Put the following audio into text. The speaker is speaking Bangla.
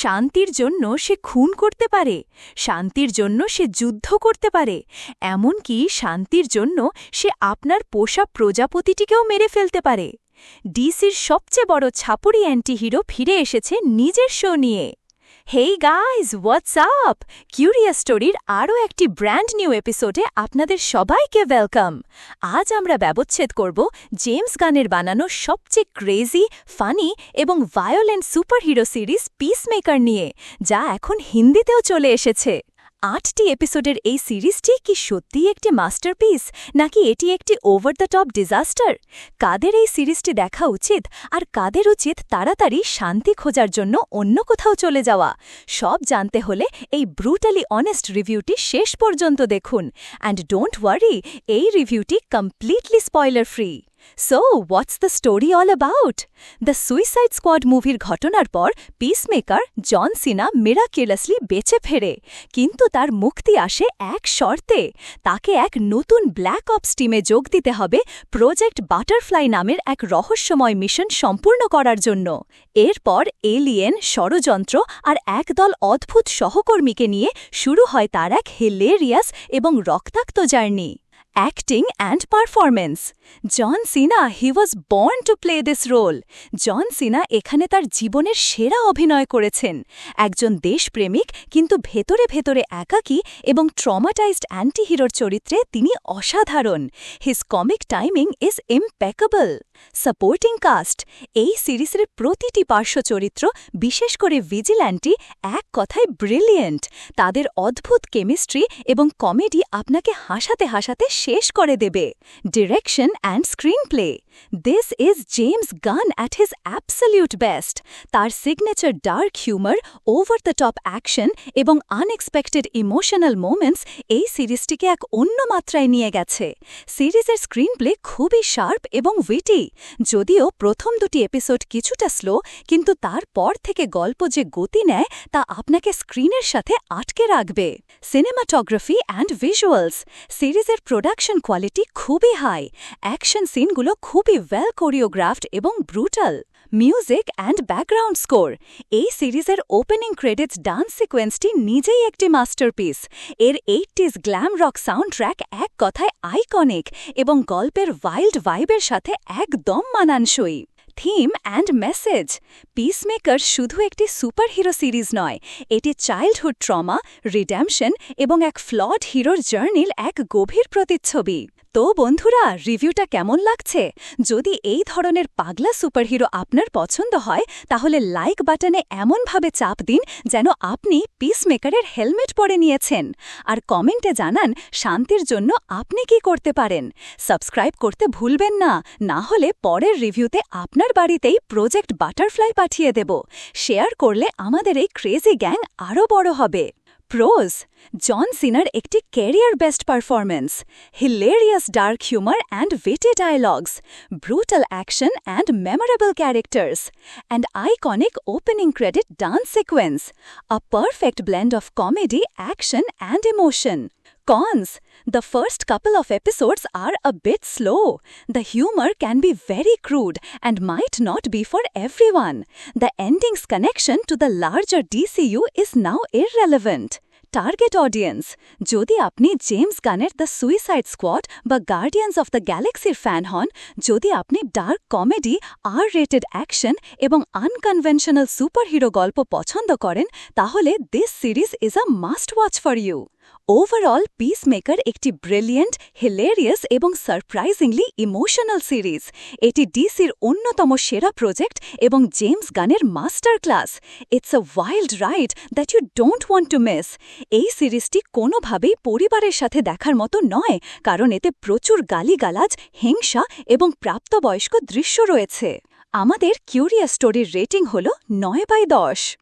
শান্তির জন্য সে খুন করতে পারে, শান্তির জন্য সে যুদ্ধ করতে পারে, এমনকি শান্তির জন্য সে আপনার পোষা প্রজাপতিটিকেও মেরে ফেলতে পারে। ডিসির সবচেয়ে বড় ছাপুরি অ্যান্টি হিরো ফিরে এসেছে নিজের শো নিয়ে। Hey guys what's up curious স্টোরির আরও একটি ব্র্যান্ড নিউ এপিসোডে আপনাদের সবাইকে ওয়েলকাম আজ আমরা ব্যবচ্ছেদ করব জেমস গানের বানানো সবচেয়ে ক্রেজি ফানি এবং ভায়োলেন্ট সুপারহিরো সিরিজ পিসমেকার নিয়ে, যা এখন হিন্দিতেও চলে এসেছে। আটটি এপিসোডের এই সিরিজটি কি সত্যিই একটি মাস্টারপিস, নাকি এটি একটি ওভার দ্য টপ ডিজাস্টার? কাদের এই সিরিজটি দেখা উচিত, আর কাদের উচিত তাড়াতাড়ি শান্তি খোঁজার জন্য অন্য কোথাও চলে যাওয়া? সব জানতে হলে এই ব্রুটালি অনেস্ট রিভিউটি শেষ পর্যন্ত দেখুন। অ্যান্ড ডোন্ট ওয়ারি, এই রিভিউটি completely spoiler free so what's the story all about the Suicide Squad মুভির ঘটনার পর পিসমেকার জন সিনা মিরাকিলাসলি বেঁচে ফেরে। কিন্তু তার মুক্তি আসে এক শর্তে। তাকে এক নতুন ব্ল্যাক অপস টিমে যোগ দিতে হবে প্রজেক্ট বাটারফ্লাই নামের এক রহস্যময় মিশন সম্পূর্ণ করার জন্য। এরপর এলিয়েন ষড়যন্ত্র আর একদল অদ্ভুত সহকর্মীকে নিয়ে শুরু হয় তার এক হেলেরিয়াস এবং রক্তাক্ত journey. Acting and performance John Cena he was born to play this role John Cena এখানে তার জীবনের সেরা অভিনয় করেছেন। একজন দেশপ্রেমিক, কিন্তু ভেতরে ভেতরে একাকী এবং ট্রমাটাইজড অ্যান্টিহিরোর চরিত্রে তিনি অসাধারণ। His comic timing is impeccable supporting cast এই সিরিজের প্রতিটি পার্শ্ব চরিত্র, বিশেষ করে ভিজিল্যান্টি এক কথায় ব্রিলিয়েন্ট তাদের অদ্ভুত কেমিস্ট্রি এবং কমেডি আপনাকে হাসাতে হাসাতে শেষ করে দেবে। Direction and screenplay this is James Gunn at his absolute best তার signature dark humour over the top action এবং আনএক্সপেক্টেড ইমোশনাল মোমেন্টস এই সিরিজটিকে এক অন্য মাত্রায় নিয়ে গেছে। সিরিজের স্ক্রিন প্লে খুবই শার্প এবং উইটি যদিও প্রথম দুটি এপিসোড কিছুটা স্লো, কিন্তু তারপর থেকে গল্প যে গতি নেয় তা আপনাকে স্ক্রিনের সাথে আটকে রাখবে। সিনেমাটোগ্রাফি অ্যান্ড ভিজুয়ালস সিরিজের প্রোডাকশন কোয়ালিটি খুবই হাই অ্যাকশন সিনগুলো খুবই ওয়েল কোরিওগ্রাফড এবং brutal music and background score এই সিরিজের ওপেনিং ক্রেডিটস ডান্স সিকোয়েন্সটি নিজেই একটি মাস্টারপিস এর eighties glam rock soundtrack এক কথায় আইকনিক এবং গল্পের ওয়াইল্ড ভাইবের সাথে একদম মানানসই। থিম অ্যান্ড মেসেজ পিসমেকার শুধু একটি সুপারহিরো সিরিজ নয়, এটি চাইল্ডহুড ট্রমা রিড্যামশন এবং এক ফ্লড হিরোর জার্নির এক গভীর প্রতিচ্ছবি। তো বন্ধুরা, রিভিউটা কেমন লাগছে? যদি এই ধরনের পাগলা সুপারহিরো আপনার পছন্দ হয়, তাহলে লাইক বাটনে এমনভাবে চাপ দিন যেন আপনি পিসমেকারের হেলমেট পরে নিয়েছেন। আর কমেন্টে জানান শান্তির জন্য আপনি কি করতে পারেন। সাবস্ক্রাইব করতে ভুলবেন না না হলে পরের রিভিউতে আপনার বাড়িতেই প্রজেক্ট বাটারফ্লাই পাঠিয়ে দেব। শেয়ার করলে আমাদের এই ক্রেজি গ্যাং আরও বড় হবে। প্রোজ জন সিনার একটি career best performance hilarious dark humour and witty dialogues, brutal action and memorable characters, and iconic opening credit dance sequence, a perfect blend of comedy, action, and emotion. Cons The first couple of episodes are a bit slow. The humor can be very crude and might not be for everyone. The ending's connection to the larger DCU is now irrelevant. Target audience যদি আপনি জেমস গানের দ্য সুইসাইড স্কোয়াড বা গার্ডিয়ান্স অফ দ্য গ্যালাক্সির ফ্যান হন যদি আপনি dark comedy R rated action এবং আনকনভেনশনাল সুপারহিরো গল্প পছন্দ করেন তাহলে this series is a must watch for you overall Peacemaker একটি ব্রিলিয়েন্ট হিলেরিয়াস এবং সারপ্রাইজিংলি ইমোশনাল সিরিজ এটি ডিসির অন্যতম সেরা প্রজেক্ট এবং জেমস গানের masterclass it's a wild ride that you don't want to miss এই সিরিজটি কোনোভাবেই পরিবারের সাথে দেখার মতো নয়, কারণ এতে প্রচুর গালিগালাজ, হিংসা এবং প্রাপ্তবয়স্ক দৃশ্য রয়েছে। আমাদের কিউরিয়াস স্টোরির রেটিং হল নয় বাই দশ।